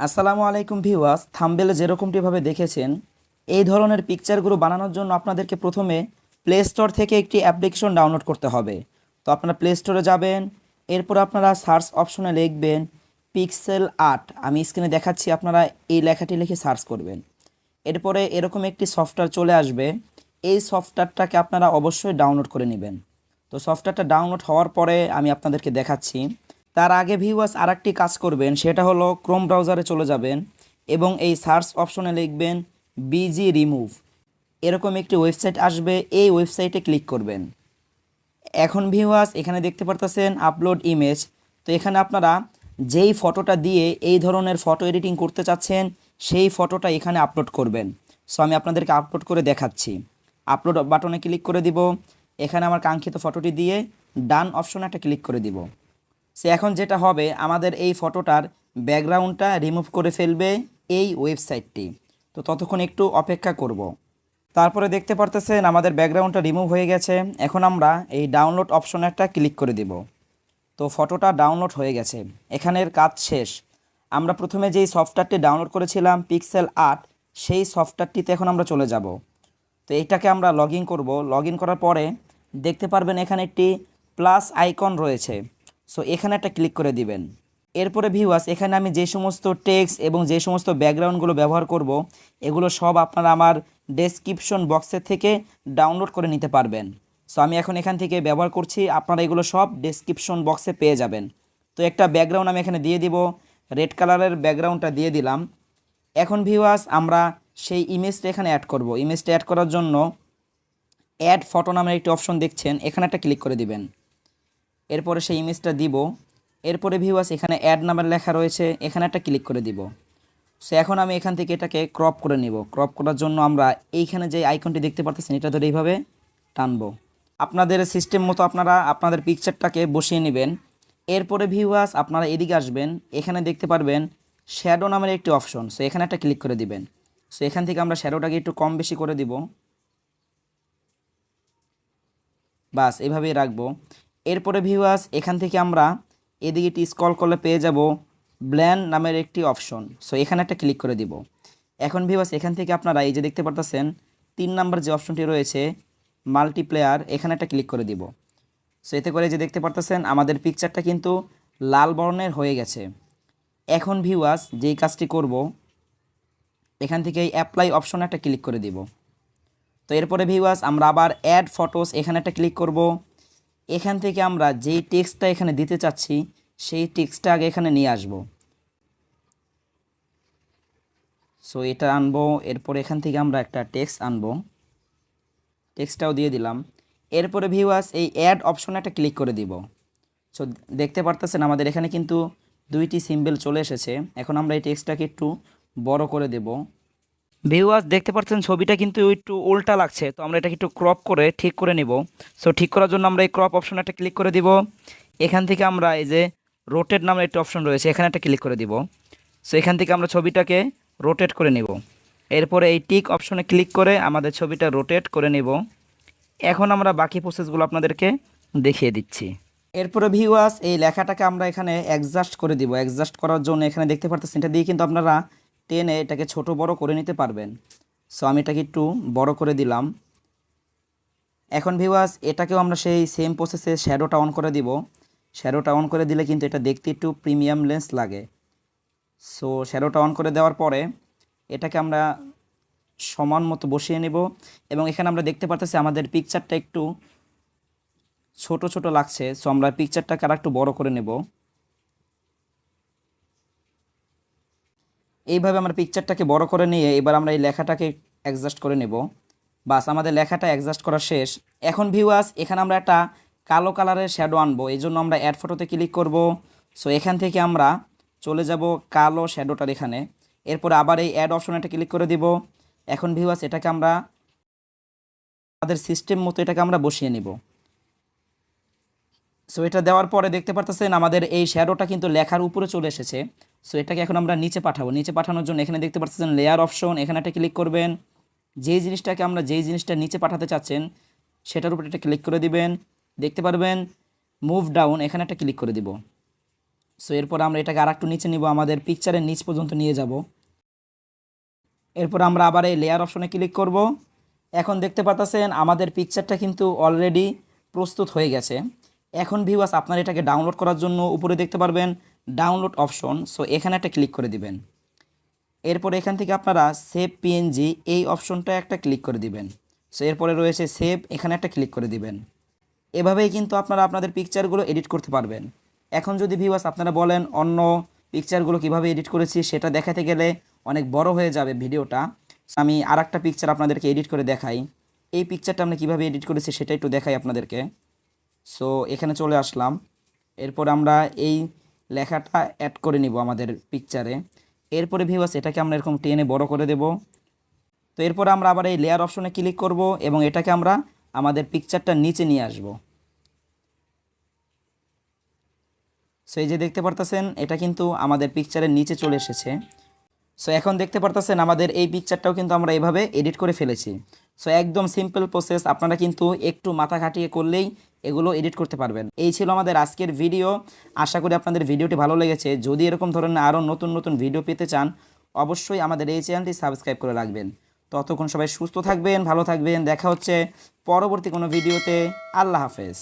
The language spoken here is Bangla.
আসসালামু আলাইকুম ভিউয়ার্স, থাম্বেলে যেরকমটিভাবে দেখেছেন, এই ধরনের পিকচারগুলো বানানোর জন্য আপনাদেরকে প্রথমে প্লে স্টোর থেকে একটি অ্যাপ্লিকেশন ডাউনলোড করতে হবে। তো আপনারা প্লে স্টোরে যাবেন, এরপর আপনারা সার্চ অপশনে লিখবেন পিক্সেল আর্ট আমি স্ক্রিনে দেখাচ্ছি, আপনারা এই লেখাটি লিখে সার্চ করবেন। এরপরে এরকম একটি সফটওয়্যার চলে আসবে, এই সফটওয়্যারটাকে আপনারা অবশ্যই ডাউনলোড করে নেবেন। তো সফটওয়্যারটা ডাউনলোড হওয়ার পরে আমি আপনাদেরকে দেখাচ্ছি তার আগে ভিউয়ার্স আর একটি কাজ করবেন, সেটা হলো ক্রোম ব্রাউজারে চলে যাবেন এবং এই সার্চ অপশনে লিখবেন বিজি রিমুভ এরকম একটি ওয়েবসাইট আসবে, এই ওয়েবসাইটে ক্লিক করবেন। এখন ভিউয়ার্স এখানে দেখতে পারতেছেন আপলোড ইমেজ তো এখানে আপনারা যেই ফটোটা দিয়ে এই ধরনের ফটো এডিটিং করতে চাচ্ছেন, সেই ফটোটা এখানে আপলোড করবেন। সো আমি আপনাদেরকে আপলোড করে দেখাচ্ছি। আপলোড বাটনে ক্লিক করে দিব। এখানে আমার কাঙ্ক্ষিত ফটোটি দিয়ে ডান অপশনে একটা ক্লিক করে দিব। সে এখন যেটা হবে, আমাদের এই ফটোটার ব্যাকগ্রাউন্ডটা রিমুভ করে ফেলবে এই ওয়েবসাইটটি। তো ততক্ষণ একটু অপেক্ষা করব। তারপরে দেখতে পারতেছেন আমাদের ব্যাকগ্রাউন্ডটা রিমুভ হয়ে গেছে। এখন আমরা এই ডাউনলোড অপশনে একটা ক্লিক করে দিব। তো ফটোটা ডাউনলোড হয়ে গেছে। এখানের কাজ শেষ। আমরা প্রথমে যেই সফটওয়্যারটি ডাউনলোড করেছিলাম পিক্সেল আর্ট সেই সফটওয়্যারটিতে এখন আমরা চলে যাব। তো এইটাকে আমরা লগ ইন করব। লগ ইন করার পরে দেখতে পারবেন এখানে একটি প্লাস আইকন রয়েছে। সো এখানে একটা ক্লিক করে দিবেন। এরপরে ভিউয়ার্স এখানে আমি যে সমস্ত টেক্সট এবং যে সমস্ত ব্যাকগ্রাউন্ডগুলো ব্যবহার করব, এগুলো সব আপনারা আমার ডেসক্রিপশন বক্সের থেকে ডাউনলোড করে নিতে পারবেন। সো আমি এখন এখান থেকে ব্যবহার করছি, আপনারা এগুলো সব ডেসক্রিপশন বক্সে পেয়ে যাবেন। তো, একটা ব্যাকগ্রাউন্ড আমি এখানে দিয়ে দিব রেড কালারের ব্যাকগ্রাউন্ডটা দিয়ে দিলাম। এখন ভিউয়ার্স আমরা সেই ইমেজটা এখানে অ্যাড করব। ইমেজটা অ্যাড করার জন্য অ্যাড ফটো নামের একটি অপশন দেখছেন, এখানে একটা ক্লিক করে দিবেন। এরপরে সেই ইমেজটা দিব। এরপরে ভিউয়ার্স এখানে অ্যাড নামের লেখা রয়েছে, এখানে একটা ক্লিক করে দিব। সো এখন আমি এখান থেকে এটাকে ক্রপ করে নিব। ক্রপ করার জন্য আমরা এইখানে যে আইকনটি দেখতে পারতেছেন, এটা ধরে এইভাবে টানবো। আপনাদের সিস্টেম মতো আপনারা আপনাদের পিকচারটাকে বসিয়ে নেবেন। এরপরে ভিউয়ার্স আপনারা এদিকে আসবেন, এখানে দেখতে পারবেন শ্যাডো নামের একটি অপশন সো এখানে একটা ক্লিক করে দিবেন। সো এখান থেকে আমরা শ্যাডোটাকে একটু কম বেশি করে দিব। বাস, এভাবেই রাখব। এরপরে ভিউয়ার্স এখান থেকে আমরা এদিকে একটি স্কল করলে পেয়ে যাব ব্ল্যান নামের একটি অপশন সো এখানে একটা ক্লিক করে দিব। এখন ভিউয়ার্স এখান থেকে আপনারা এই যে দেখতে পারতেছেন, তিন নাম্বার যে অপশনটি রয়েছে মাল্টিপ্লেয়ার এখানে একটা ক্লিক করে দিব। সো এতে করে যে দেখতে পারতেছেন, আমাদের পিকচারটা কিন্তু লাল বর্ণের হয়ে গেছে। এখন ভিউয়ার্স যেই কাজটি করব, এখান থেকে এই অ্যাপ্লাই অপশনে একটা ক্লিক করে দিব। তো, এরপরে ভিউয়ার্স আমরা আবার অ্যাড ফটোস এখানে একটা ক্লিক করব। এখান থেকে আমরা যেই টেক্সটটা এখানে দিতে চাচ্ছি, সেই টেক্সটটা আগে এখানে নিয়ে আসব। সো এটা আনব, এরপর এখান থেকে আমরা একটা টেক্সট আনব। টেক্সটটাও দিয়ে দিলাম। এরপরে ভিউয়ার্স এই অ্যাড অপশনে একটা ক্লিক করে দিব। সো দেখতে পারতেছেন, আমাদের এখানে কিন্তু দুইটি সিম্বল চলে এসেছে। এখন আমরা এই টেক্সটটাকে একটু বড় করে দেব। ভিউয়ার্স দেখতে পাচ্ছেন, ছবিটা কিন্তু একটু উল্টা লাগছে। তো আমরা এটাকে একটু ক্রপ করে ঠিক করে নিব। সো ঠিক করার জন্য আমরা এই ক্রপ অপশন একটা ক্লিক করে দিব। এখান থেকে আমরা এই যে রোটেট নামের একটা অপশন রয়েছে, এখানে একটা ক্লিক করে দিব। সো এখান থেকে আমরা ছবিটাকে রোটেট করে নিব। এরপরে এই টিক অপশনে ক্লিক করে আমাদের ছবিটা রোটেট করে নিব। এখন আমরা বাকি প্রসেসগুলো আপনাদেরকে দেখিয়ে দিচ্ছি। এরপরে ভিউয়ার্স এই লেখাটাকে আমরা এখানে অ্যাডজাস্ট করে দিব। অ্যাডজাস্ট করার জন্য এখানে দেখতে পারতেছেন, এটা দিয়ে কিন্তু আপনারা টেনে এটাকে ছোট বড় করে নিতে পারবেন। সো আমি এটাকে একটু বড় করে দিলাম। এখন ভিউয়ার্স এটাকেও আমরা সেই সেম প্রসেসে শ্যাডোটা অন করে দিব। শ্যাডোটা অন করে দিলে কিন্তু এটা দেখতে একটু প্রিমিয়াম লেন্স লাগে। সো শ্যাডোটা অন করে দেওয়ার পরে এটাকে আমরা সমান মতো বসিয়ে নেব। এবং এখানে আমরা দেখতে পারতেছি আমাদের পিকচারটা একটু ছোট ছোট লাগছে। সো আমরা পিকচারটাকে আর একটু বড় করে নেব। এইভাবে আমরা পিকচারটাকে বড় করে নিয়ে এবার আমরা এই লেখাটাকে অ্যাডজাস্ট করে নেব। বাস, আমাদের লেখাটা অ্যাডজাস্ট করা শেষ। এখন ভিউয়ার্স এখানে আমরা একটা কালো কালারের শ্যাডো আনব। এই জন্য আমরা অ্যাড ফটোতে ক্লিক করব। সো এখান থেকে আমরা চলে যাব কালো শ্যাডোটার এখানে। এরপর আবার এই অ্যাড অপশনটা ক্লিক করে দিব। এখন ভিউয়ার্স এটাকে আমরা আমাদের সিস্টেম মতো এটাকে আমরা বসিয়ে নিব। সো এটা দেওয়ার পরে দেখতে পারতেছেন আমাদের এই শ্যাডোটা কিন্তু লেখার উপরে চলে এসেছে। সো এটাকে এখন আমরা নিচে পাঠাবো। নিচে পাঠানোর জন্য এখানে দেখতে পাচ্ছেন লেয়ার অপশন এখানে একটা ক্লিক করবেন। যেই জিনিসটাকে আমরা যেই জিনিসটা নিচে পাঠাতে চাচ্ছেন, সেটার উপর একটা ক্লিক করে দিবেন। দেখতে পারবেন মুভ ডাউন এখানে একটা ক্লিক করে দিব। সো এরপর আমরা এটাকে আর একটু নিচে নিব, আমাদের পিকচারের নিচ পর্যন্ত নিয়ে যাব। এরপর আমরা আবার এই লেয়ার অপশনে ক্লিক করব। এখন দেখতে পাচ্ছেন, আমাদের পিকচারটা কিন্তু অলরেডি প্রস্তুত হয়ে গেছে। এখন ভিউয়ার্স আপনার এটাকে ডাউনলোড করার জন্য উপরে দেখতে পারবেন। ডাউনলোড অপশন, সো এখানে একটা ক্লিক করে দিবেন। এরপর এখান থেকে আপনারা সেভ পিএনজি, এই অপশনটা একটা ক্লিক করে দিবেন। সো এরপরে রয়েছে সেভ, এখানে একটা ক্লিক করে দিবেন। এভাবেই কিন্তু আপনারা আপনাদের পিকচারগুলো এডিট করতে পারবেন। এখন যদি ভিউয়ার্স আপনারা বলেন, অন্য পিকচারগুলো কীভাবে এডিট করেছি সেটা দেখাতে গেলে অনেক বড় হয়ে যাবে ভিডিওটা আমি আর একটা পিকচার আপনাদেরকে এডিট করে দেখাই। এই পিকচারটা আমরা কীভাবে এডিট করেছি সেটা একটু দেখাই আপনাদেরকে। সো এখানে চলে আসলাম। এরপর আমরা এই লেখাটা অ্যাড করে নিব আমাদের পিকচারে এরপরে ভিউয়ার্স এটাকে আমরা এরকম টেনে বড় করে দেব। তো এরপর আমরা আবার এই লেয়ার অপশনে ক্লিক করব এবং এটাকে আমরা আমাদের পিকচারটা নিচে নিয়ে আসব। সো এই যে দেখতে পারতেছেন, এটা কিন্তু আমাদের পিকচারের নিচে চলে এসেছে। সো এখন দেখতে পারতেছেন, আমাদের এই পিকচারটাও কিন্তু আমরা এভাবে এডিট করে ফেলেছি। সো একদম সিম্পল প্রসেস আপনারা কিন্তু একটু মাথা খাটিয়ে করলেই এগুলো এডিট করতে পারবেন। এই ছিল আমাদের আজকের ভিডিও আশা করি আপনাদের ভিডিওটি ভালো লেগেছে। যদি এরকম ধরনের আরও নতুন নতুন ভিডিও পেতে চান, অবশ্যই আমাদের এই চ্যানেলটি সাবস্ক্রাইব করে রাখবেন। ততক্ষণ সবাই সুস্থ থাকবেন, ভালো থাকবেন। দেখা হচ্ছে পরবর্তী কোনো ভিডিওতে আল্লাহ হাফেজ।